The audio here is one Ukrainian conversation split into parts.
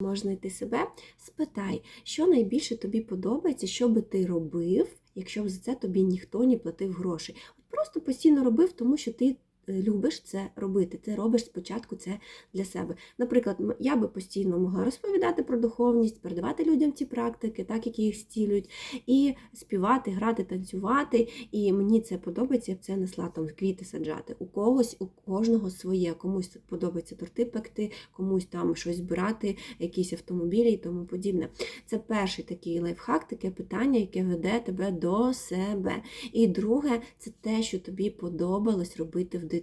Можеш йти себе, спитай, що найбільше тобі подобається, що би ти робив, якщо б за це тобі ніхто не платив грошей. От просто постійно робив, тому що ти любиш це робити. Ти робиш спочатку це для себе. Наприклад, я би постійно могла розповідати про духовність, передавати людям ці практики, так які їх зцілюють, і співати, грати, танцювати. І мені це подобається, я б це несла там квіти саджати. У когось, у кожного своє, комусь подобається торти пекти, комусь там щось збирати, якісь автомобілі і тому подібне. Це перший такий лайфхак, таке питання, яке веде тебе до себе. І друге, це те, що тобі подобалось робити в дитинстві.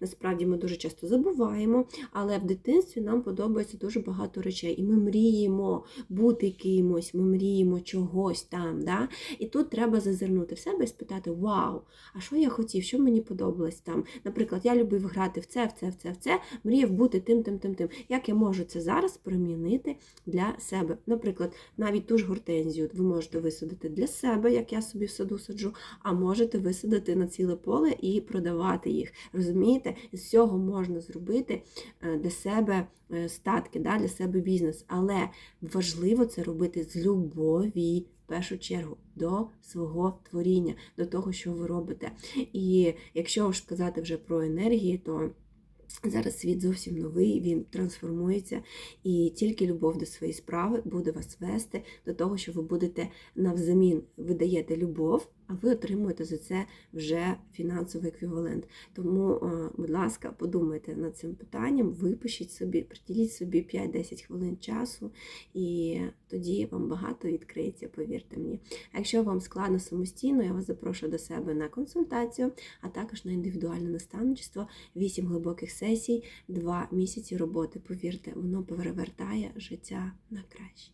Насправді ми дуже часто забуваємо, але в дитинстві нам подобається дуже багато речей, і ми мріємо бути кимось, ми мріємо чогось там. Да? І тут треба зазирнути в себе і спитати: Вау, а що я хотів, що мені подобалось там? Наприклад, я любив грати в це, в це, в це, в це, мріяв бути тим, тим, тим, тим. Як я можу це зараз примінити для себе? Наприклад, навіть ту ж гортензію ви можете висадити для себе, як я собі в саду саджу, а можете висадити на ціле поле і продавати їх. Розумієте? З цього можна зробити е, для себе е, статки, да, для себе бізнес. Але важливо це робити з любові. В першу чергу до свого творіння, до того, що ви робите. І якщо ж сказати вже про енергії, то зараз світ зовсім новий, він трансформується, і тільки любов до своєї справи буде вас вести до того, що ви будете навзамін ви даєте любов, а ви отримуєте за це вже фінансовий еквівалент. Тому, е, будь ласка, подумайте над цим питанням, випишіть собі, приділіть собі 5-10 хвилин часу, і тоді вам багато відкриється, повірте мені. А якщо вам складно самостійно, я вас запрошую до себе на консультацію, а також на індивідуальне наставничество, 8 глибоких сесій, 2 місяці роботи. Повірте, воно перевертає життя на краще.